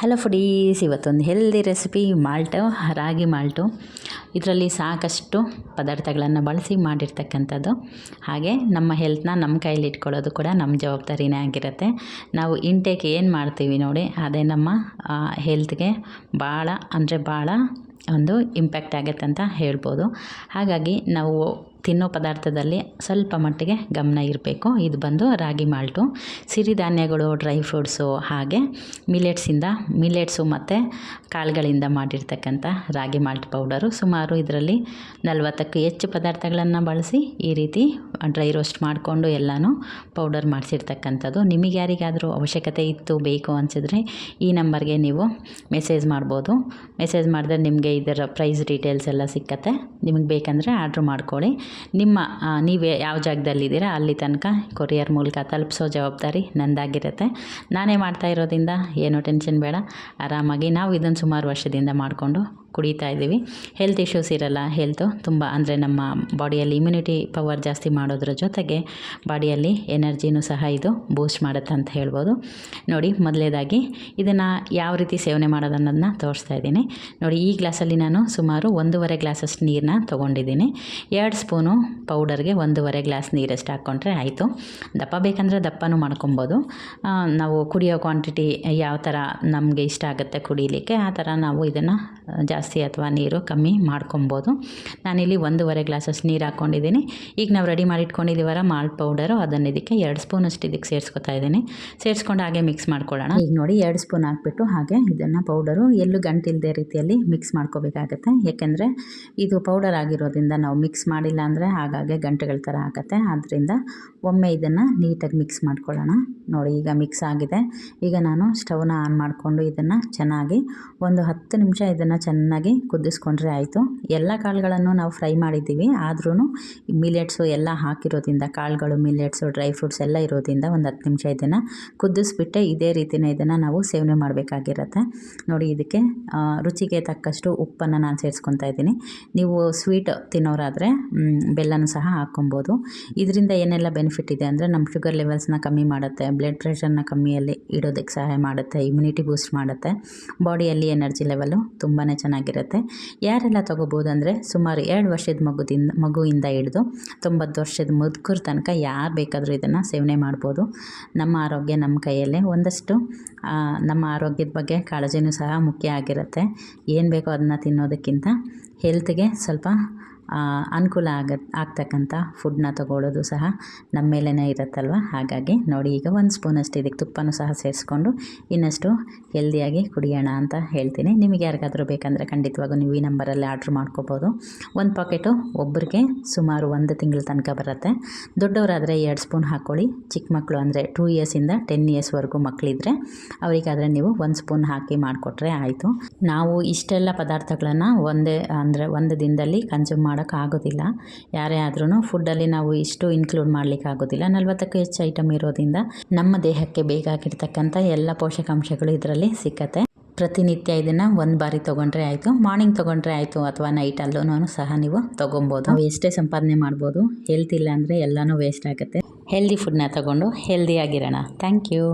Hello foodies, ಇವತ್ತೊಂದು healthy recipe, malt, ragi malt. ಇದರಲ್ಲಿ ಸಾಕಷ್ಟು ಪದಾರ್ಥಗಳನ್ನು ಬಳಸಿ ಮಾಡಿರ್ತಕ್ಕಂಥದ್ದು. ಹಾಗೆ ನಮ್ಮ ಹೆಲ್ತ್ನ ನಮ್ಮ ಕೈಯಲ್ಲಿ ಇಟ್ಕೊಳ್ಳೋದು ಕೂಡ ನಮ್ಮ ಜವಾಬ್ದಾರಿನೇ ಆಗಿರುತ್ತೆ. ನಾವು ಇಂಟೇಕ್ ಏನು ಮಾಡ್ತೀವಿ ನೋಡಿ, ಅದೇ ನಮ್ಮ ಹೆಲ್ತ್ಗೆ ಭಾಳ, ಅಂದರೆ ಭಾಳ ಒಂದು ಇಂಪ್ಯಾಕ್ಟ್ ಆಗುತ್ತೆ ಅಂತ ಹೇಳ್ಬೋದು. ಹಾಗಾಗಿ ನಾವು ತಿನ್ನೋ ಪದಾರ್ಥದಲ್ಲಿ ಸ್ವಲ್ಪ ಮಟ್ಟಿಗೆ ಗಮನ ಇರಬೇಕು. ಇದು ಬಂದು ರಾಗಿ ಮಾಲ್ಟು ಸಿರಿಧಾನ್ಯಗಳು ಡ್ರೈ ಫ್ರೂಟ್ಸು ಹಾಗೆ ಮಿಲೆಟ್ಸಿಂದ, ಮಿಲೆಟ್ಸು ಮತ್ತು ಕಾಳುಗಳಿಂದ ಮಾಡಿರ್ತಕ್ಕಂಥ ರಾಗಿ ಮಾಲ್ಟ್ ಪೌಡರು. ಸುಮಾರು ಇದರಲ್ಲಿ ನಲವತ್ತಕ್ಕೂ ಹೆಚ್ಚು ಪದಾರ್ಥಗಳನ್ನು ಬಳಸಿ ಈ ರೀತಿ ಡ್ರೈ ರೋಸ್ಟ್ ಮಾಡಿಕೊಂಡು ಎಲ್ಲನೂ ಪೌಡರ್ ಮಾಡಿಸಿರ್ತಕ್ಕಂಥದ್ದು. ನಿಮಗೆ ಯಾರಿಗಾದರೂ ಅವಶ್ಯಕತೆ ಇತ್ತು, ಬೇಕು ಅನಿಸಿದ್ರೆ ಈ ನಂಬರ್ಗೆ ನೀವು ಮೆಸೇಜ್ ಮಾಡ್ಬೋದು. ಮೆಸೇಜ್ ಮಾಡಿದ್ರೆ ನಿಮಗೆ ಇದರ ಪ್ರೈಸ್ ಡೀಟೇಲ್ಸ್ ಎಲ್ಲ ಸಿಕ್ಕತ್ತೆ. ನಿಮಗೆ ಬೇಕಂದರೆ ಆರ್ಡ್ರ್ ಮಾಡ್ಕೊಳ್ಳಿ. ನಿಮ್ಮ ನೀವು ಯಾವ ಜಾಗದಲ್ಲಿದ್ದೀರಾ ಅಲ್ಲಿ ತನಕ ಕೊರಿಯರ್ ಮೂಲಕ ತಲುಪಿಸೋ ಜವಾಬ್ದಾರಿ ನಂದಾಗಿರುತ್ತೆ. ನಾನೇ ಮಾಡ್ತಾ ಇರೋದ್ರಿಂದ ಏನೂ ಟೆನ್ಷನ್ ಬೇಡ. ಆರಾಮಾಗಿ ನಾವು ಇದನ್ನು ಸುಮಾರು ವರ್ಷದಿಂದ ಮಾಡಿಕೊಂಡು ಕುಡಿತಾ ಇದ್ದೀವಿ. ಹೆಲ್ತ್ ಇಶ್ಯೂಸ್ ಇರಲ್ಲ. ಹೆಲ್ತು ತುಂಬ ಅಂದರೆ ನಮ್ಮ ಬಾಡಿಯಲ್ಲಿ ಇಮ್ಯುನಿಟಿ ಪವರ್ ಜಾಸ್ತಿ ಮಾಡೋದ್ರ ಜೊತೆಗೆ ಬಾಡಿಯಲ್ಲಿ ಎನರ್ಜಿನೂ ಸಹ ಇದು ಬೂಸ್ಟ್ ಮಾಡುತ್ತೆ ಅಂತ ಹೇಳ್ಬೋದು. ನೋಡಿ, ಮೊದಲೇದಾಗಿ ಇದನ್ನು ಯಾವ ರೀತಿ ಸೇವನೆ ಮಾಡೋದು ಅನ್ನೋದನ್ನ ತೋರಿಸ್ತಾ ಇದ್ದೀನಿ. ನೋಡಿ, ಈ ಗ್ಲಾಸಲ್ಲಿ ನಾನು ಸುಮಾರು ಒಂದೂವರೆ ಗ್ಲಾಸಷ್ಟು ನೀರನ್ನ ತೊಗೊಂಡಿದ್ದೀನಿ. ಎರಡು ಸ್ಪೂನು ಪೌಡರ್ಗೆ ಒಂದೂವರೆ ಗ್ಲಾಸ್ ನೀರಷ್ಟು ಹಾಕ್ಕೊಂಡ್ರೆ ಆಯಿತು. ದಪ್ಪ ಬೇಕಂದರೆ ದಪ್ಪನೂ ಮಾಡ್ಕೊಬೋದು. ನಾವು ಕುಡಿಯೋ ಕ್ವಾಂಟಿಟಿ ಯಾವ ಥರ ನಮಗೆ ಇಷ್ಟ ಆಗುತ್ತೆ ಕುಡಿಲಿಕ್ಕೆ, ಆ ಥರ ನಾವು ಇದನ್ನು ಜಾಸ್ತಿ ಅಥವಾ ನೀರು ಕಮ್ಮಿ ಮಾಡ್ಕೊಬೋದು. ನಾನಿಲ್ಲಿ ಒಂದೂವರೆ ಗ್ಲಾಸಸ್ ನೀರು ಹಾಕ್ಕೊಂಡಿದ್ದೀನಿ. ಈಗ ನಾವು ರೆಡಿ ಮಾಡಿ ಇಟ್ಕೊಂಡಿದ್ದೀವಲ್ಲ, ಮಾಲ್ಟ್ ಪೌಡರು, ಅದನ್ನು ಇದಕ್ಕೆ ಎರಡು ಸ್ಪೂನಷ್ಟು ಇದಕ್ಕೆ ಸೇರಿಸ್ಕೊತಾ ಇದ್ದೀನಿ. ಸೇರಿಸ್ಕೊಂಡು ಹಾಗೆ ಮಿಕ್ಸ್ ಮಾಡ್ಕೊಳ್ಳೋಣ. ಈಗ ನೋಡಿ ಎರಡು ಸ್ಪೂನ್ ಹಾಕ್ಬಿಟ್ಟು ಹಾಗೆ ಇದನ್ನು ಪೌಡರು ಎಲ್ಲೂ ಗಂಟಿಲ್ಲದೆ ರೀತಿಯಲ್ಲಿ ಮಿಕ್ಸ್ ಮಾಡ್ಕೋಬೇಕಾಗತ್ತೆ. ಏಕೆಂದರೆ ಇದು ಪೌಡರ್ ಆಗಿರೋದ್ರಿಂದ ನಾವು ಮಿಕ್ಸ್ ಮಾಡಿಲ್ಲ ಅಂದರೆ ಹಾಗಾಗಿ ಗಂಟೆಗಳ ಥರ ಆಗುತ್ತೆ. ಆದ್ದರಿಂದ ಒಮ್ಮೆ ಇದನ್ನು ನೀಟಾಗಿ ಮಿಕ್ಸ್ ಮಾಡ್ಕೊಳ್ಳೋಣ. ನೋಡಿ ಈಗ ಮಿಕ್ಸ್ ಆಗಿದೆ. ಈಗ ನಾನು ಸ್ಟವ್ನ ಆನ್ ಮಾಡಿಕೊಂಡು ಇದನ್ನು ಚೆನ್ನಾಗಿ ಒಂದು ಹತ್ತು ನಿಮಿಷ ಇದನ್ನು ಚೆನ್ನಾಗಿ ಕುದಿಸ್ಕೊಂಡ್ರೆ ಆಯಿತು. ಎಲ್ಲ ಕಾಳುಗಳನ್ನು ನಾವು ಫ್ರೈ ಮಾಡಿದ್ದೀವಿ. ಆದ್ರೂ ಮಿಲೆಟ್ಸು ಎಲ್ಲ ಹಾಕಿರೋದ್ರಿಂದ, ಕಾಳುಗಳು ಮಿಲೆಟ್ಸು ಡ್ರೈ ಫ್ರೂಟ್ಸ್ ಎಲ್ಲ ಇರೋದ್ರಿಂದ ಒಂದು ಹತ್ತು ನಿಮಿಷ ಇದನ್ನು ಕುದಿಸ್ಬಿಟ್ಟೆ ಇದೇ ರೀತಿನೇ ಇದನ್ನು ನಾವು ಸೇವನೆ ಮಾಡಬೇಕಾಗಿರತ್ತೆ. ನೋಡಿ, ಇದಕ್ಕೆ ರುಚಿಗೆ ತಕ್ಕಷ್ಟು ಉಪ್ಪನ್ನು ನಾನು ಸೇರಿಸ್ಕೊತಾ ಇದ್ದೀನಿ. ನೀವು ಸ್ವೀಟ್ ತಿನ್ನೋರಾದರೆ ಬೆಲ್ಲನೂ ಸಹ ಹಾಕ್ಕೊಬೋದು. ಇದರಿಂದ ಏನೆಲ್ಲ ಬೆನಿಫಿಟ್ ಇದೆ ಅಂದರೆ ನಮ್ಮ ಶುಗರ್ ಲೆವೆಲ್ಸ್ನ ಕಮ್ಮಿ ಮಾಡುತ್ತೆ, ಬ್ಲಡ್ ಪ್ರೆಷರ್ನ ಕಮ್ಮಿಯಲ್ಲಿ ಇಡೋದಕ್ಕೆ ಸಹಾಯ ಮಾಡುತ್ತೆ, ಇಮ್ಯುನಿಟಿ ಬೂಸ್ಟ್ ಮಾಡುತ್ತೆ. ಬಾಡಿಯಲ್ಲಿ ಎನರ್ಜಿ ಲೆವೆಲು ತುಂಬಾ ಚೆನ್ನಾಗಿರುತ್ತೆ. ಯಾರೆಲ್ಲ ತೊಗೋಬೋದು ಅಂದರೆ ಸುಮಾರು ಎರಡು ವರ್ಷದ ಮಗುದಿಂದ, ಮಗುವಿಂದ ಹಿಡಿದು ತೊಂಬತ್ತು ವರ್ಷದ ಮುದುಕರ ತನಕ ಯಾರು ಬೇಕಾದರೂ ಇದನ್ನು ಸೇವನೆ ಮಾಡ್ಬೋದು. ನಮ್ಮ ಆರೋಗ್ಯ ನಮ್ಮ ಕೈಯಲ್ಲೇ. ಒಂದಷ್ಟು ನಮ್ಮ ಆರೋಗ್ಯದ ಬಗ್ಗೆ ಕಾಳಜಿನೂ ಸಹ ಮುಖ್ಯ ಆಗಿರುತ್ತೆ. ಏನು ಬೇಕೋ ಅದನ್ನ ತಿನ್ನೋದಕ್ಕಿಂತ ಹೆಲ್ತ್ಗೆ ಸ್ವಲ್ಪ ಅನುಕೂಲ ಆಗ, ಆಗ್ತಕ್ಕಂಥ ಫುಡ್ನ ತಗೊಳ್ಳೋದು ಸಹ ನಮ್ಮ ಮೇಲೇ ಇರುತ್ತಲ್ವ? ಹಾಗಾಗಿ ನೋಡಿ, ಈಗ ಒಂದು ಸ್ಪೂನಷ್ಟು ಇದಕ್ಕೆ ತುಪ್ಪನೂ ಸಹ ಸೇರಿಸ್ಕೊಂಡು ಇನ್ನಷ್ಟು ಹೆಲ್ದಿಯಾಗಿ ಕುಡಿಯೋಣ ಅಂತ ಹೇಳ್ತೀನಿ. ನಿಮಗೆ ಯಾರಿಗಾದರೂ ಬೇಕಂದರೆ ಖಂಡಿತವಾಗೂ ನೀವು ಈ ನಂಬರಲ್ಲಿ ಆರ್ಡ್ರ್ ಮಾಡ್ಕೋಬೋದು. ಒಂದು ಪಾಕೆಟು ಒಬ್ಬರಿಗೆ ಸುಮಾರು ಒಂದು ತಿಂಗಳ ತನಕ ಬರುತ್ತೆ. ದೊಡ್ಡವರಾದರೆ ಎರಡು ಸ್ಪೂನ್ ಹಾಕ್ಕೊಳ್ಳಿ ಚಿಕ್ಕ ಮಕ್ಕಳು ಅಂದರೆ ಟೂ ಇಯರ್ಸಿಂದ ಟೆನ್ ಇಯರ್ಸ್ವರೆಗೂ ಮಕ್ಕಳಿದ್ರೆ ಅವರಿಗಾದರೆ ನೀವು ಒಂದು ಸ್ಪೂನ್ ಹಾಕಿ ಮಾಡಿಕೊಟ್ರೆ ಆಯಿತು. ನಾವು ಇಷ್ಟೆಲ್ಲ ಪದಾರ್ಥಗಳನ್ನು ಒಂದೇ, ಅಂದರೆ ಒಂದು ದಿನದಲ್ಲಿ ಕನ್ಸ್ಯೂಮ್ ಮಾಡೋಕ್ಕಾಗೋದಿಲ್ಲ. ಯಾರೇ ಆದ್ರೂ ಫುಡ್ಡಲ್ಲಿ ನಾವು ಇಷ್ಟು ಇನ್ಕ್ಲೂಡ್ ಮಾಡಲಿಕ್ಕೆ ಆಗೋದಿಲ್ಲ ನಲ್ವತ್ತಕ್ಕೂ ಹೆಚ್ಚು ಐಟಮ್ ಇರೋದ್ರಿಂದ ನಮ್ಮ ದೇಹಕ್ಕೆ ಬೇಕಾಗಿರ್ತಕ್ಕಂಥ ಎಲ್ಲ ಪೋಷಕಾಂಶಗಳು ಇದರಲ್ಲಿ ಸಿಕ್ಕತ್ತೆ. ಪ್ರತಿನಿತ್ಯ ಇದನ್ನು ಒಂದು ಬಾರಿ ತೊಗೊಂಡ್ರೆ ಆಯಿತು ಮಾರ್ನಿಂಗ್ ತೊಗೊಂಡ್ರೆ ಆಯಿತು ಅಥವಾ ನೈಟ್ ಅಲ್ಲೂ ಸಹ ನೀವು ತೊಗೊಬೋದು. ನಾವು ಎಷ್ಟೇ ಸಂಪಾದನೆ ಮಾಡ್ಬೋದು ಹೆಲ್ತ್ ಇಲ್ಲ ಅಂದರೆ ಎಲ್ಲನೂ ವೇಸ್ಟ್ ಆಗುತ್ತೆ. ಹೆಲ್ದಿ ಫುಡ್ನ ತೊಗೊಂಡು ಹೆಲ್ದಿಯಾಗಿರೋಣ ಥ್ಯಾಂಕ್ ಯು